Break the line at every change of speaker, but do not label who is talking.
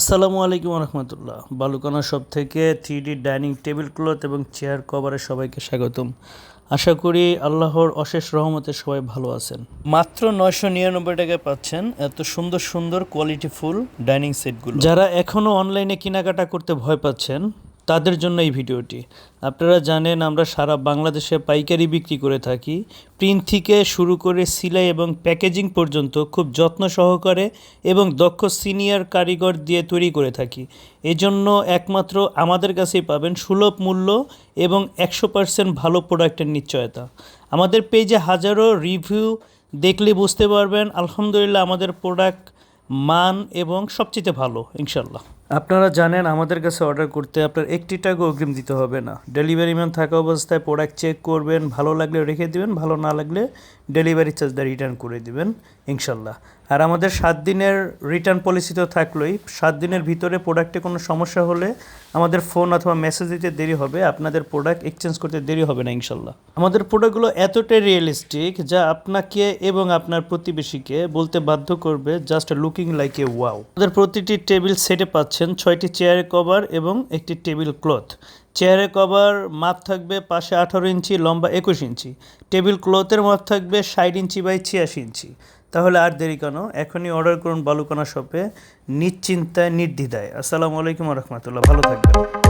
আসসালামু আলাইকুম রহমতুল্লাহ বালুকানা সব থেকে three D dining table cloth এবং চেয়ার কভারে সবাইকে স্বাগতম। আশা করি আল্লাহর অশেষ রহমতে সবাই ভালো আছেন। মাত্র নয়শো নিরানব্বই টাকায় পাচ্ছেন এত সুন্দর সুন্দর কোয়ালিটিফুল ডাইনিং সেটগুলো। যারা এখনও অনলাইনে কেনাকাটা করতে ভয় পাচ্ছেন তাদের জন্য এই ভিডিওটি। আপনারা জানেন আমরা সারা বাংলাদেশে পাইকারি বিক্রি করে থাকি। প্রিন্ট থেকে শুরু করে সিলাই এবং প্যাকেজিং পর্যন্ত খুব যত্ন সহকারে এবং দক্ষ সিনিয়র কারিগর দিয়ে তৈরি করে থাকি। এজন্য একমাত্র আমাদের কাছেই পাবেন সুলভ মূল্য এবং একশো পার্সেন্ট ভালো প্রোডাক্টের নিশ্চয়তা। আমাদের পেজে হাজারো রিভিউ দেখলে বুঝতে পারবেন। আলহামদুলিল্লাহ আমাদের প্রোডাক্ট মান এবং সবচেয়ে ভালো ইনশাল্লাহ আপনারা জানেন, আমাদের কাছে অর্ডার করতে আপনার একটি টাকা অগ্রিম দিতে হবে না। ডেলিভারি ম্যান থাকা অবস্থায় প্রোডাক্ট চেক করবেন, ভালো লাগলে রেখে দিবেন, ভালো না লাগলে ডেলিভারি চার্জটা রিটার্ন করে দিবেন ইনশাল্লাহ আর আমাদের সাত দিনের রিটার্ন পলিসি তো থাকলোই। সাত দিনের ভিতরে প্রোডাক্টে কোনো সমস্যা হলে আমাদের ফোন অথবা মেসেজ দিতে দেরি হবে, আপনাদের প্রোডাক্ট এক্সচেঞ্জ করতে দেরি হবে না ইনশাল্লাহ আমাদের প্রোডাক্টগুলো এতটাই রিয়েলিস্টিক যা আপনাকে এবং আপনার প্রতিবেশীকে বলতে বাধ্য করবে just looking like a wow আমাদের প্রতিটি টেবিল সেটে পাচ্ছেন ছয়টি চেয়ারে কভার এবং একটি টেবিল ক্লথ। চেয়ারে কভার মাপ থাকবে পাশে আঠারো ইঞ্চি, লম্বা একুশ ইঞ্চি। টেবিল ক্লথের মাপ থাকবে ষাট ইঞ্চি বাই ছিয়াশি ইঞ্চি। তাহলে আর দেরি কেন? এখনই অর্ডার করুন বালুকানা শপে নিশ্চিন্তায়, নির্দ্বিধায়। আসসালামু আলাইকুম রহমতুল্লাহ। ভালো থাকবেন।